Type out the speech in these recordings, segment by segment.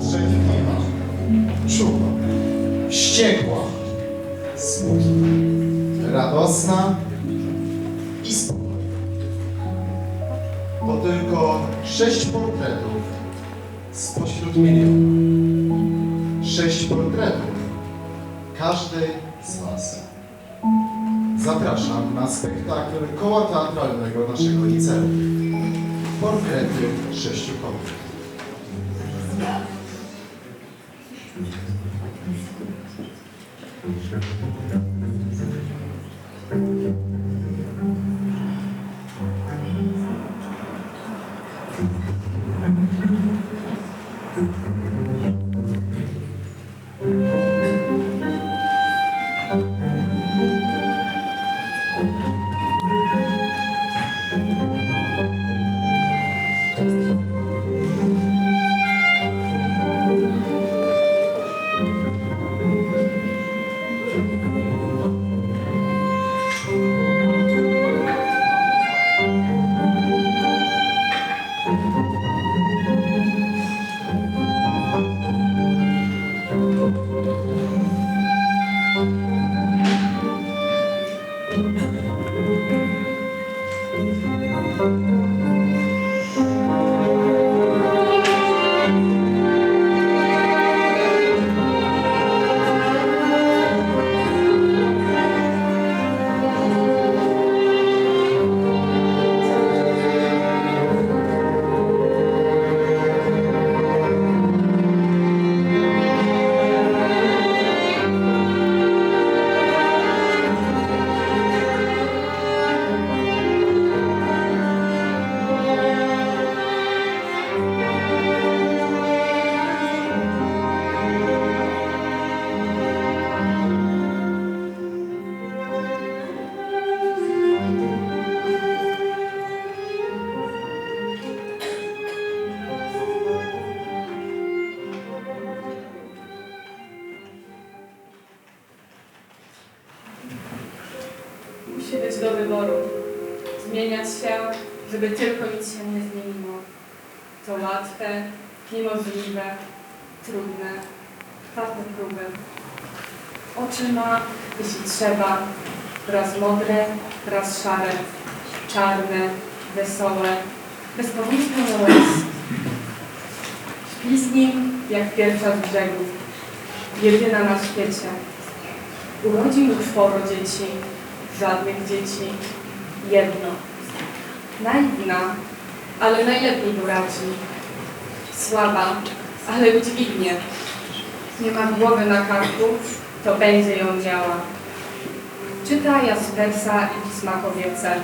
Życzliwa, czuła, wściekła, smutna, radosna i spokojna. To tylko sześć portretów spośród miliona. Sześć portretów każdej z Was. Zapraszam na spektakl koła teatralnego naszego liceum. Portrety sześciu kobiet. Musi niemożliwe, trudne, warte próby. Oczy ma, jeśli trzeba, raz modre, raz szare, czarne, wesołe, bezpowietrzne łez. Śpi z nim, jak pierwsza z brzegów, jedyna na świecie. Urodzi mu czworo dzieci, żadnych dzieci, jedno. Naiwna, ale najlepiej doradzi. Słaba, ale udźwignie. Nie ma głowy na karku, to będzie ją działa. Czyta Jaspersa i pisma kobiece.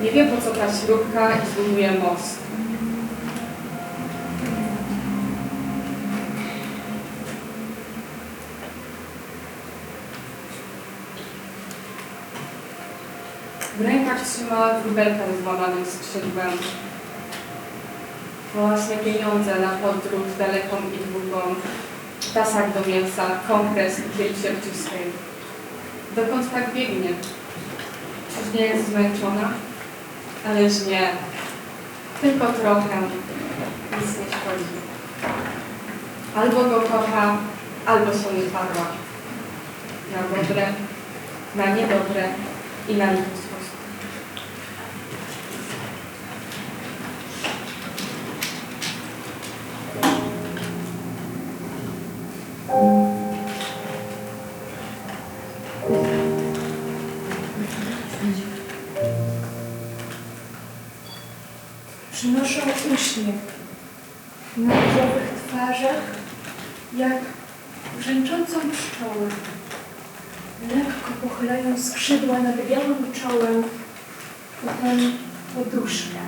Nie wie po co ta śrubka i zbuduje most. W rękach trzyma wróbelkę z złamanym skrzydłem. Własne pieniądze na podróż daleką i długą. Tasak do mięsa, kompres i kiel siewczystej. Dokąd tak biegnie? Czyż nie jest zmęczona? Ależ nie. Tylko trochę. Nic nie szkodzi. Albo go kocha, albo się nie parła. Na dobre, na niedobre i na niby przynoszą uśmiech na różowych twarzach, jak brzęczącą pszczołę. Lekko pochylają skrzydła nad białym czołem, potem poduszkę.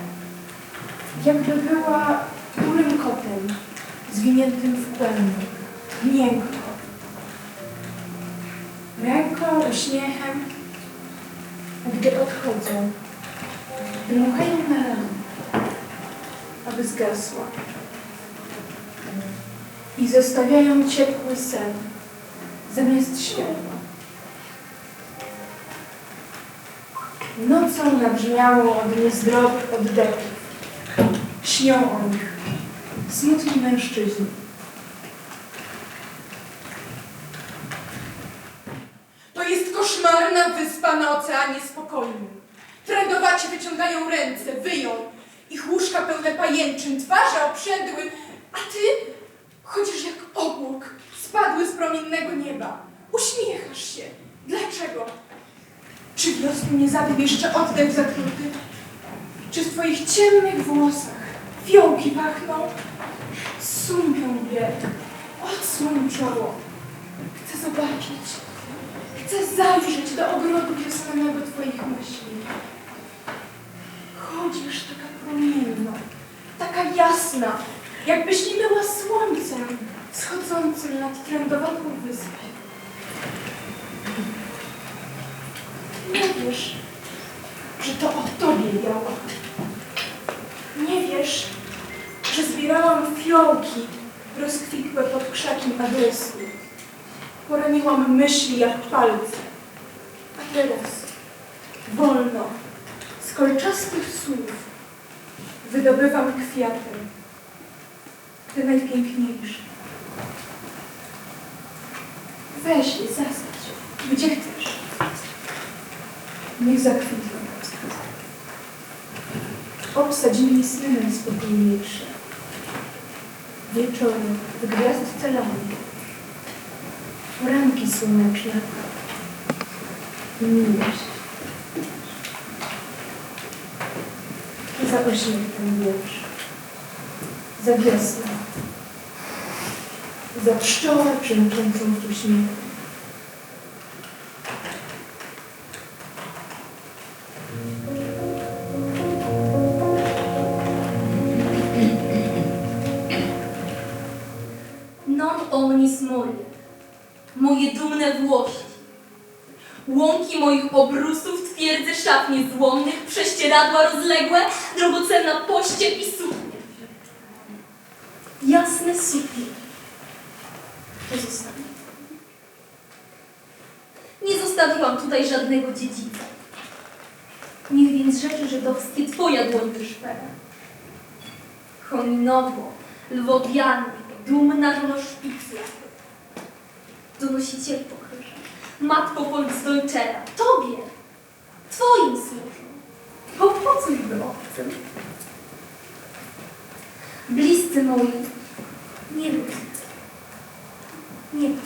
Jakby była kurym kotem, zwiniętym w kłębek, miękko. Ręką, uśmiechem, gdy odchodzą, dmuchają na ramię aby zgasła. I zostawiają ciepły sen zamiast światła. Nocą nabrzmiało od niezdrowych oddechów. Śnią o nich smutni mężczyźni. To jest koszmarna wyspa na oceanie spokojnym. Trendowaci wyciągają ręce, wyją. Ich łóżka pełne pajęczyn, twarze obrzędły, a ty chodzisz jak obłok, spadły z promiennego nieba. Uśmiechasz się. Dlaczego? Czy wiosny nie zabił jeszcze oddech zatruty? Czy w twoich ciemnych włosach fiołki pachną? Sumią mnie, odsłoń czoło. Chcę zobaczyć, Chcę zajrzeć do ogrodu wiosennego Twoich myśli. Chodzisz taka taka jasna, jakbyś nie była słońcem wschodzącym nad trędowatą wyspę. Nie wiesz, że to o Tobie. Nie wiesz, że zbierałam fiołki rozkwitłe pod krzakiem adresu. Poraniłam myśli jak palce. A teraz wolno, z kolczastych słów wydobywam kwiaty, te najpiękniejsze. Weź je, zasadź, gdzie chcesz. Niech zakwitną. Obsadź mi sny najspokojniejsze. Wieczorem w gwiazdce lamy poranki słoneczne miłość. Za ośmiech ten wiersz, za wiosnę, za pszczołę przynoszącą tu śmiech. Non omnis moje, moje dumne włości. Łąki moich obrusów, twierdze szaf niezłomnych, prześcieradła rozległe, drogocenna pościel i suknie. Jasne suknie. To zostanie. Nie zostawiłam tutaj żadnego dziedzica. Niech więc rzeczy żydowskie twoja dłoń wyszpera. Chominowo, lwowiannie, dumna żono szpicla. Donosiciel pochyża, matko Volksdeutschera, tobie, twoim służą, bo po cóż by obcym? Bliscy moi, nie lubię, nie lubię.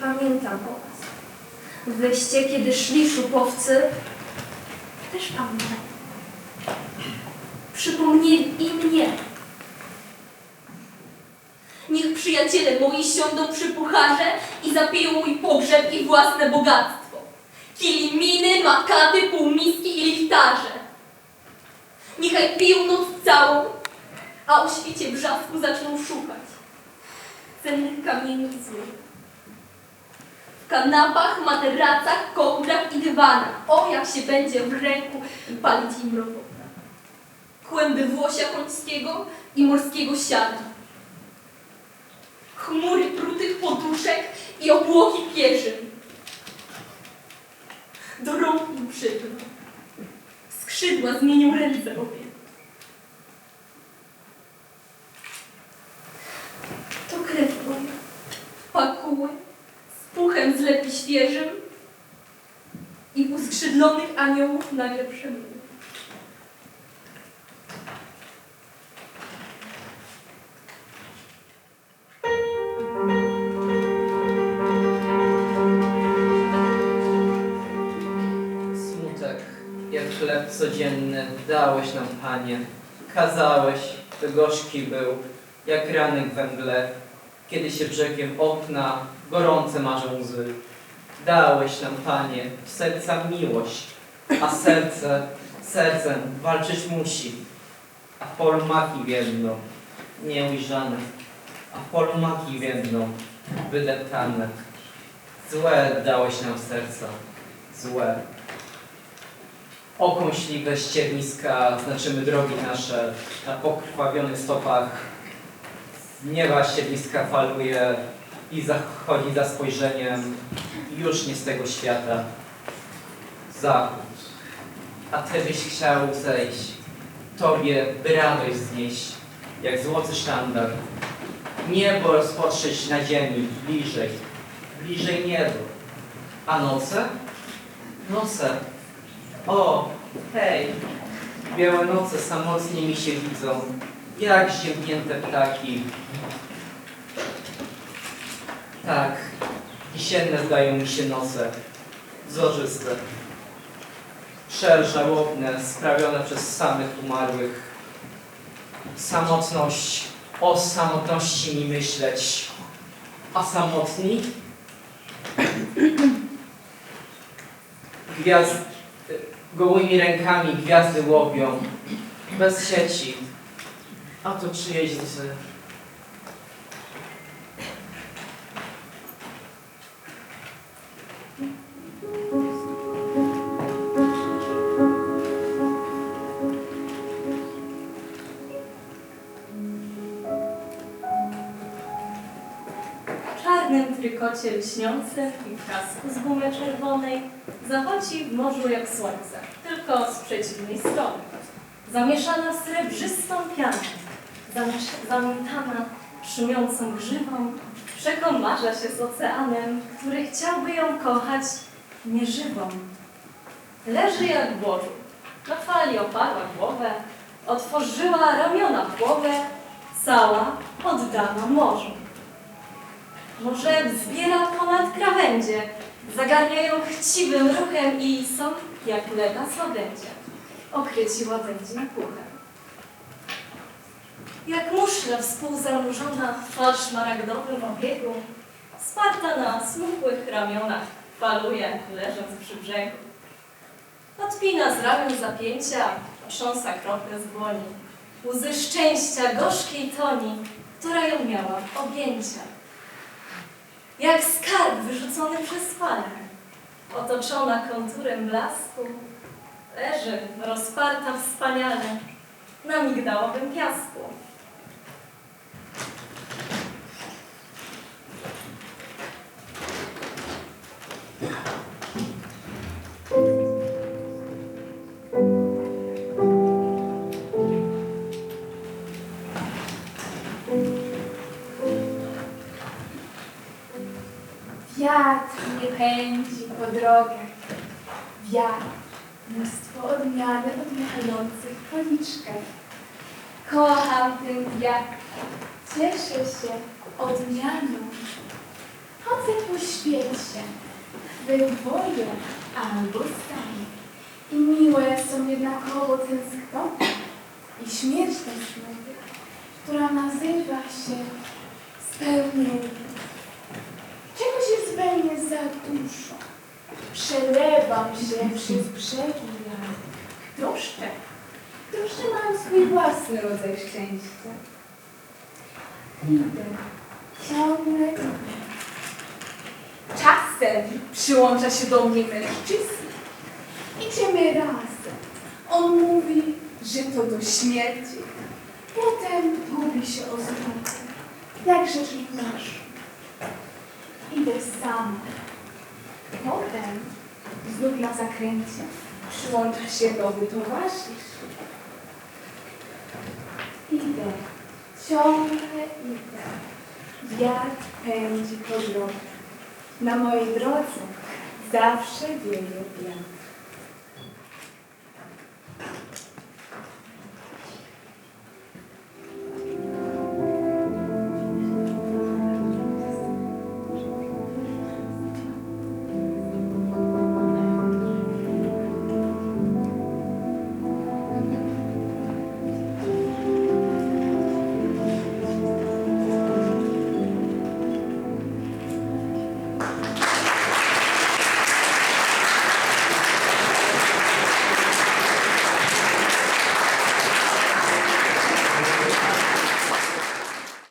Pamiętam o was. Wyście, kiedy szli szupowcy, też pamiętam. Przypomnieli i mnie. Niech przyjaciele moi siądą przy pucharze i zapiją mój pogrzeb i własne bogactwo. Kiliminy, makaty, półmiski i lichtarze. Niechaj piją noc całą, a o świcie brzasku zaczną szukać cennych kamieni i złota. W kanapach, materacach, kołdrach i dywanach. O, jak się będzie w ręku palić im robota. Kłęby włosia końskiego i morskiego siana. Chmury prutych poduszek i obłoki pierzyn. Do rąk. Skrzydła zmienią ręce obie. To krew moja. Pakuły z puchem z lepi świeżym i uskrzydlonych aniołów nagle. Chleb codzienny, dałeś nam, Panie. Kazałeś, by gorzki był, jak ranek we kiedy się brzegiem okna gorące marzą łzy. Dałeś nam, Panie, w serca miłość, a serce, sercem walczyć musi. A w polu maki więdną, nieujrzane, a w polu maki więdną, wydeptane. Złe dałeś nam serca, złe. Okąśliwe ścierniska znaczymy drogi nasze na pokrwawionych stopach. Nieba ścierniska faluje i zachodzi za spojrzeniem już nie z tego świata. zachód. A ty byś chciał zejść, tobie by radość znieść, jak złoty sztandar. Niebo rozpotrzeć na ziemi, bliżej, bliżej niebo. A noce? Noce. O, hej, białe noce samotnie mi się widzą, jak ziemnięte ptaki. Tak, jesienne zdają mi się noce, zorzyste. Szer żałobne, sprawione przez samych umarłych. Samotność, o samotności mi myśleć. A samotni? Gwiazd, gołymi rękami gwiazdy łowią, bez sieci. A to czyjeś łzy. Czarnym trykocie lśniącym i w kasku z gumy czerwonej zachodzi w morzu jak słońce, tylko z przeciwnej strony. Zamieszana srebrzystą pianą, zamiętana szumiącą grzywą, przekomarza się z oceanem, który chciałby ją kochać nieżywą. Leży jak w łożu, na fali oparła głowę, otworzyła ramiona głowę, cała oddana morzu. Może wzbiera ponad krawędzie, zagarnia ją chciwym ruchem i są jak leda słabędzie. Okryciła będzie puchem. Jak muszla współzanurzona w szmaragdowym obiegu, sparta na smukłych ramionach, faluje, leżąc przy brzegu. Odpina z ramion zapięcia, trząsa krople z dłoni. Łzy szczęścia gorzkiej toni, która ją miała w objęciach jak skarb wyrzucony przez falę. Otoczona konturem blasku, leży rozparta wspaniale na migdałowym piasku. Pędzi po drogach. Wiatr, mnóstwo odmiany odmachających policzkach. Kocham ten wiatr, cieszę się odmianą. Chodzę po świecie, wywoję albo staję. I miłe są jednakowo tęsknoty i śmierć tęsknoty, która nazywa się spełnieniem. Czegoś jest we mnie za dużo. Przelewam się przez brzegi lat. Drożdże. Drożdże mają swój własny rodzaj szczęścia. Idę. Ciągle idę. Czasem przyłącza się do mnie mężczyzna. Idziemy razem. On mówi, że to do śmierci. Potem mówi się o zgodzie. Jak rzecz nasz. Idę sama. Potem znów na zakręcie przyłącza się nowy towarzysz. Idę, ciągle idę. Wiatr pędzi po drodze. Na mojej drodze zawsze wieje wiatr.